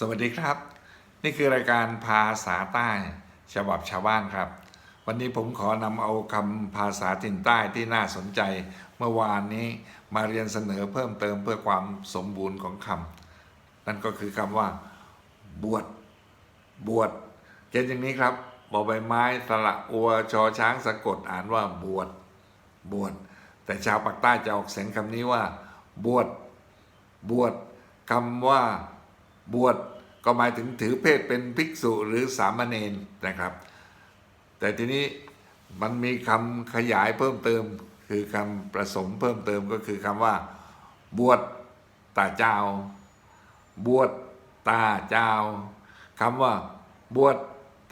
สวัสดีครับ นี่คือรายการภาษาใต้ฉบับชาวบ้านครับ วันนี้ผมขอนำเอาคำภาษาถิ่นใต้ที่น่าสนใจ เมื่อวานนี้มาเรียนเสนอเพิ่มเติมเพื่อความสมบูรณ์ของคำนั่นก็คือคำว่า บวชบวชเขียนอย่างนี้ครับบอใบไม้สระอัวชอช้างสะกดอ่านว่าบวชบวชแต่ชาวปากใต้จะออกเสียงคำนี้ว่า บวชบวชคำว่า บวชก็หมายถึงถือเพศเป็นภิกษุหรือสามเณรนะครับ แต่ทีนี้มันมีคำขยายเพิ่มเติม คือคำประสมเพิ่มเติมก็คือคำว่า บวชตาเจ้า บวชตาเจ้าคำว่า บวช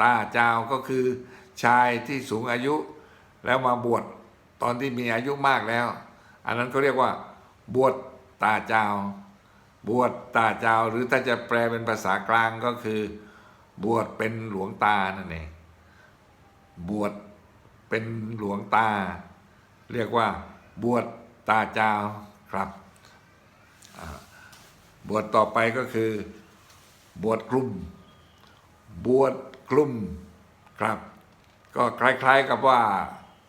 ตาเจ้าก็คือ ชายที่สูงอายุ แล้วมาบวชตอนที่มีอายุมากแล้ว อันนั้นเขาเรียกว่า บวชตาเจ้า บวชตาเจ้าหรือถ้าจะแปลเป็นภาษากลางก็คือ บวชเป็นหลวงตานั่นเองบวชเป็นหลวงตา เรียกว่าบวชตาเจ้าครับบวชต่อไปก็คือ บวชกลุ่ม บวชกลุ่มครับ ก็คล้ายๆกับว่า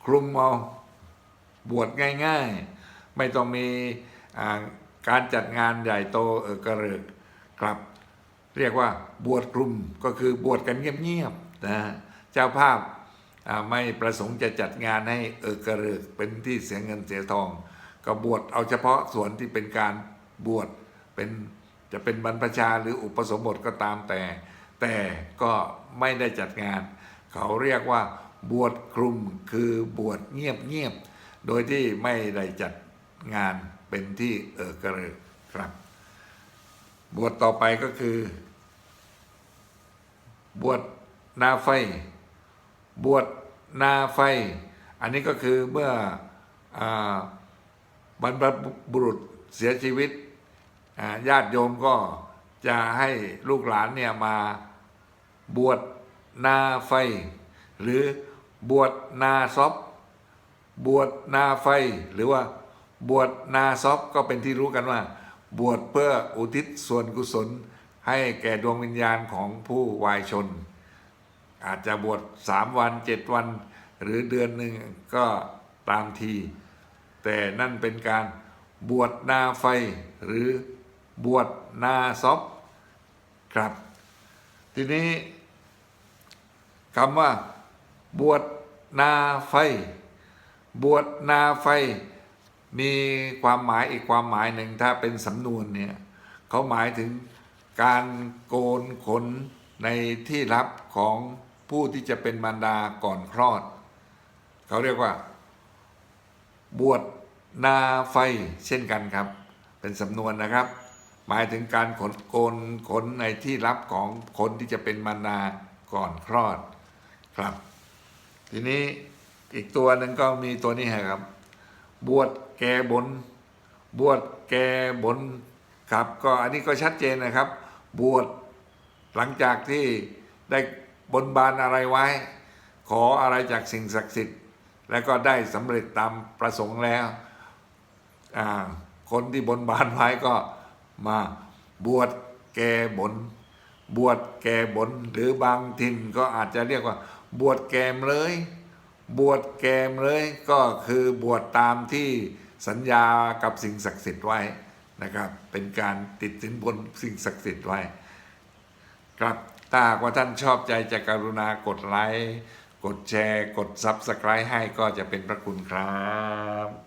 คลุมเอาบวชง่าย ๆ ไม่ต้องมี การจัดงานใหญ่โตเออกระเริกครับ เรียกว่าบวชกลุ่มก็คือบวชกันเงียบๆนะฮะเจ้าภาพไม่ประสงค์จะจัดงานให้เออกระเริกเป็นที่เสียเงินเสียทอง ก็บวชเอาเฉพาะส่วนที่เป็นการบวชเป็นจะเป็นบรรพชาหรืออุปสมบทก็ตามแต่ แต่ก็ไม่ได้จัดงาน เขาเรียกว่าบวชกลุ่มคือบวชเงียบเงียบๆโดยที่ไม่ได้จัดงาน เป็นที่เออกระเริกครับ บวชต่อไปก็คือ บวชนาไฟ บวชนาไฟ อันนี้ก็คือเมื่ออบรรพบุรุษเสียชีวิตญาติโยมก็จะให้ลูกหลานเนี่ยมาบวชนาไฟ หรือบวชนาซอบบวชนาไฟหรือว่า บวชนาซอบก็เป็นที่รู้กันว่า บวชเพื่ออุทิศส่วนกุศล ให้แก่ดวงวิญญาณของผู้วายชน อาจจะบวชสามวันเจ็ดวัน หรือเดือนหนึ่งก็ตามที แต่นั่นเป็นการบวชนาไฟหรือบวชนาซอบครับ ทีนี้คำว่า บวชนาไฟ บวชนาไฟ มีความหมายอีกความหมายหนึ่งถ้าเป็นสำนวนเนี่ยเขาหมายถึงการโกนขนในที่ลับของผู้ที่จะเป็นมารดาก่อนคลอด เขาเรียกว่า บวชนาไฟเช่นกันครับ เป็นสำนวนนะครับ หมายถึงการขนโกนขนในที่ลับของคนที่จะเป็นมารดาก่อนคลอดครับ ทีนี้อีกตัวหนึ่งก็มีตัวนี้ครับ บวช แก่บน บวชแก่บนครับ ก็อันนี้ก็ชัดเจนนะครับ บวชหลังจากที่ได้บนบานอะไรไว้ ขออะไรจากสิ่งศักดิ์สิทธิ์ แล้วก็ได้สำเร็จตามประสงค์แล้ว คนที่บนบานไว้ก็มาบวชแก่บน บวชแก่บน หรือบางถิ่นก็อาจจะเรียกว่า บวชแกมเลย บวชแกมเลยก็คือบวชตามที่ สัญญากับสิ่งศักดิ์สิทธิ์ไว้นะครับ เป็นการติดสินบนสิ่งศักดิ์สิทธิ์ไว้ ครับถ้าว่าท่านชอบใจจะกรุณากดไลค์ กดแชร์ กดซับสไครต์ให้ก็จะเป็นพระคุณครับ